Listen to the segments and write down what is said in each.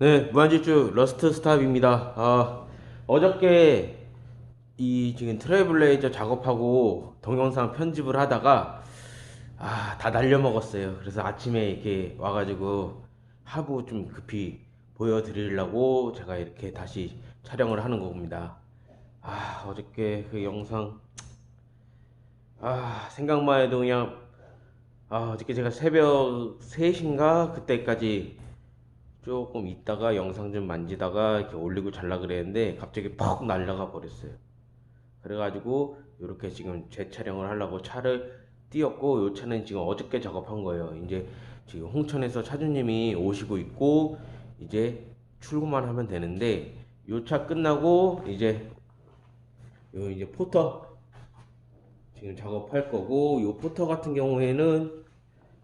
네, 무한질주 러스트 스탑입니다. 아, 어저께 이 지금 트래블레이저 작업하고 동영상 편집을 하다가 아, 다 날려먹었어요. 그래서 아침에 이렇게 와가지고 하부 좀 급히 보여드리려고 제가 이렇게 다시 촬영을 하는 겁니다. 아, 어저께 그 영상 아, 생각만 해도 그냥 아, 어저께 제가 새벽 3시인가 그때까지 조금 있다가 영상 좀 만지다가 이렇게 올리고 잘라 그랬는데 갑자기 퍽 날라가 버렸어요. 그래가지고 이렇게 지금 재촬영을 하려고 차를 띄웠고 이 차는 지금 어저께 작업한 거예요. 이제 지금 홍천에서 차주님이 오시고 있고 이제 출고만 하면 되는데 이 차 끝나고 이제 요 이제 포터 지금 작업할 거고 요 포터 같은 경우에는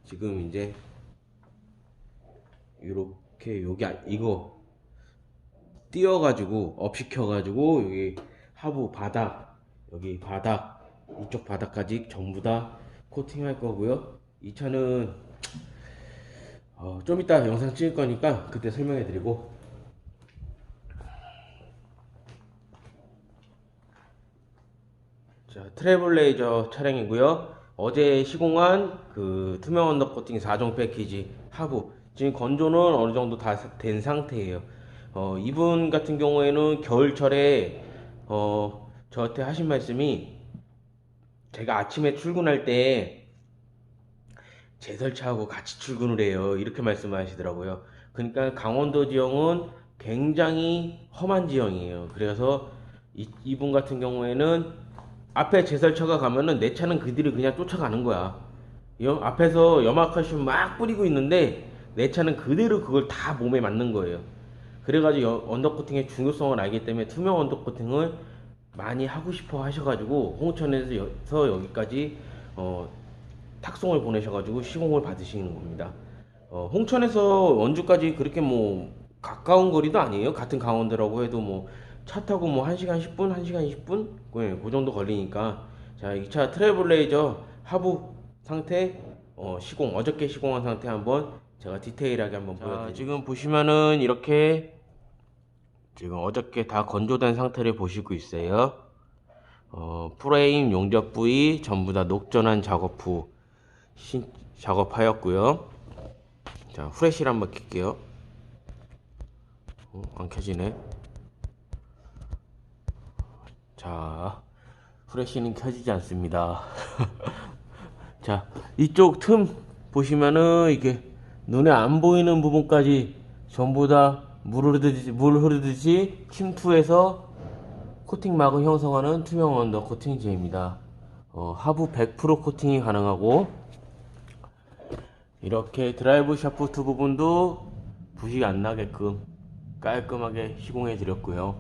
지금 이제 이렇게 여기 아- 이거 띄워가지고 업 시켜가지고 여기 하부 바닥 여기 바닥 이쪽 바닥까지 전부 다 코팅할 거고요. 이 차는 어, 좀 이따 영상 찍을 거니까 그때 설명해 드리고 자, 트래블레이저 차량이고요. 어제 시공한 그 투명 언더 코팅 4종 패키지 하부 지금 건조는 어느 정도 다 된 상태예요. 어, 이분 같은 경우에는 겨울철에 어, 저한테 하신 말씀이 제가 아침에 출근할 때 제 설차하고 같이 출근을 해요. 이렇게 말씀하시더라고요. 그러니까 강원도 지형은 굉장히 험한 지형이에요. 그래서 이, 이분 같은 경우에는 앞에 제설차가 가면은 내 차는 그 뒤를 그냥 쫓아가는 거야. 여- 앞에서 염화칼슘 막 뿌리고 있는데 내 차는 그대로 그걸 다 몸에 맞는 거예요. 그래가지고 여- 언더코팅의 중요성을 알기 때문에 투명 언더코팅을 많이 하고 싶어 하셔가지고 홍천에서 여기까지 어, 탁송을 보내셔가지고 시공을 받으시는 겁니다. 어, 홍천에서 원주까지 그렇게 뭐 가까운 거리도 아니에요. 같은 강원도라고 해도 뭐 차 타고 뭐 1시간 10분, 1시간 20분? 네, 그 정도 걸리니까. 자, 이 차 트래블레이저 하부 상태 어, 시공, 어저께 시공한 상태 한번 제가 디테일하게 한번 보여드릴게요. 지금 보시면은 이렇게 지금 어저께 다 건조된 상태를 보시고 있어요. 어, 프레임 용접 부위 전부 다 녹전한 작업 후 신- 작업하였고요. 자, 후레쉬를 한번 켤게요. 어, 안 켜지네. 자, 후레쉬는 켜지지 않습니다. 자, 이쪽 틈 보시면은 이게 눈에 안 보이는 부분까지 전부 다 물 흐르듯이, 물 흐르듯이 침투해서 코팅막을 형성하는 투명 언더 코팅제입니다. 어, 하부 100% 코팅이 가능하고 이렇게 드라이브 샤프트 부분도 부식 안 나게끔 깔끔하게 시공해 드렸고요.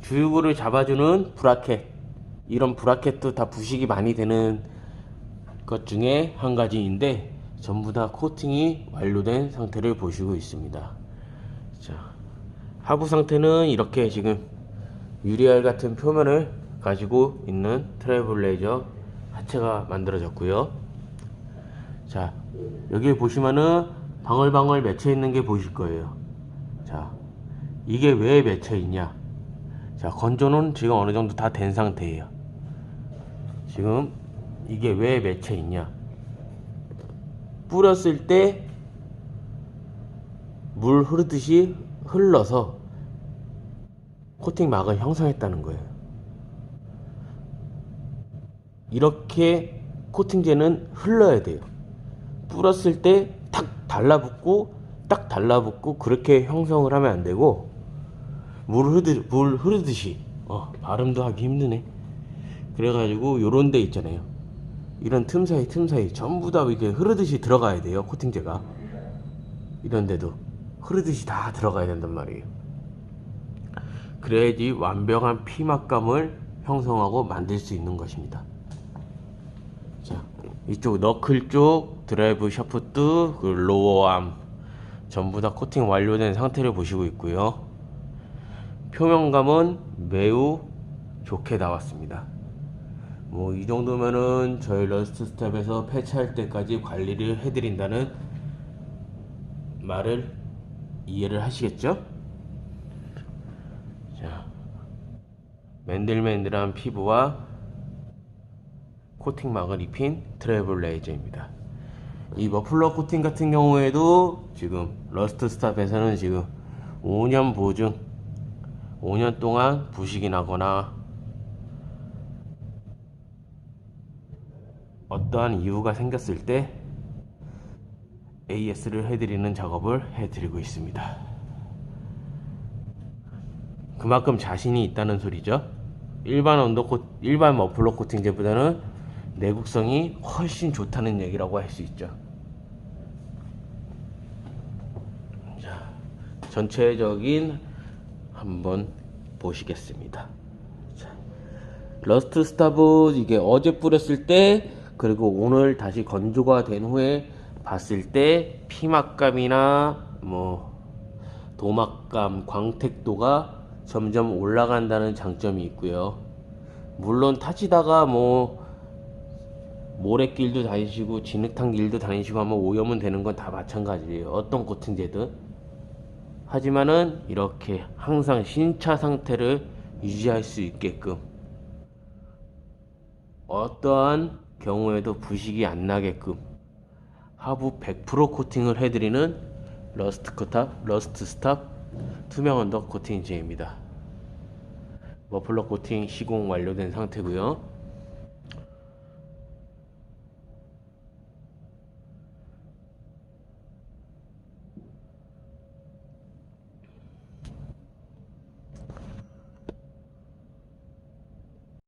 주유구를 잡아주는 브라켓 이런 브라켓도 다 부식이 많이 되는 것 중에 한 가지인데 전부 다 코팅이 완료된 상태를 보시고 있습니다. 자, 하부 상태는 이렇게 지금 유리알 같은 표면을 가지고 있는 트래블레이저 하체가 만들어졌고요. 자, 여기 보시면은 방울방울 맺혀 있는 게 보이실 거예요. 자, 이게 왜 맺혀 있냐? 자, 건조는 지금 어느 정도 다 된 상태예요. 지금 이게 왜 맺혀 있냐? 뿌렸을 때 물 흐르듯이 흘러서 코팅막을 형성했다는 거예요. 이렇게 코팅제는 흘러야 돼요. 뿌렸을 때 탁 달라붙고 딱 달라붙고 그렇게 형성을 하면 안 되고 물 흐르듯 물 흐르듯이 어 발음도 하기 힘드네. 그래가지고 요런 데 있잖아요. 이런 틈 사이 틈 사이 전부 다 이렇게 흐르듯이 들어가야 돼요 코팅제가 이런 데도 흐르듯이 다 들어가야 된단 말이에요. 그래야지 완벽한 피막감을 형성하고 만들 수 있는 것입니다. 자, 이쪽 너클 쪽 드라이브 샤프트 그 로어암 전부 다 코팅 완료된 상태를 보시고 있고요. 표면감은 매우 좋게 나왔습니다. 뭐 이 정도면은 저희 러스트 스텝에서 폐차할 때까지 관리를 해드린다는 말을 이해를 하시겠죠? 자, 맨들맨들한 피부와 코팅막을 입힌 트래블 레이저입니다. 이 머플러 코팅 같은 경우에도 지금 러스트 스탑에서는 지금 5년 보증, 5년 동안 부식이 나거나 어떠한 이유가 생겼을 때 AS를 해드리는 작업을 해드리고 있습니다. 그만큼 자신이 있다는 소리죠. 일반 언더 코 일반 머플러 코팅제보다는 내구성이 훨씬 좋다는 얘기라고 할 수 있죠. 자, 전체적인 한번 보시겠습니다. 자, 러스트 스타브 이게 어제 뿌렸을 때 그리고 오늘 다시 건조가 된 후에 봤을 때 피막감이나 뭐 도막감, 광택도가 점점 올라간다는 장점이 있고요. 물론 타시다가 뭐 모래길도 다니시고 진흙탕 길도 다니시고 하면 오염은 되는 건 다 마찬가지예요. 어떤 코팅제든. 하지만은 이렇게 항상 신차 상태를 유지할 수 있게끔 어떠한 경우에도 부식이 안 나게끔 하부 100% 코팅을 해드리는 러스트 커탑, 러스트 스탑 투명 언더 코팅제입니다. 머플러 코팅 시공 완료된 상태고요.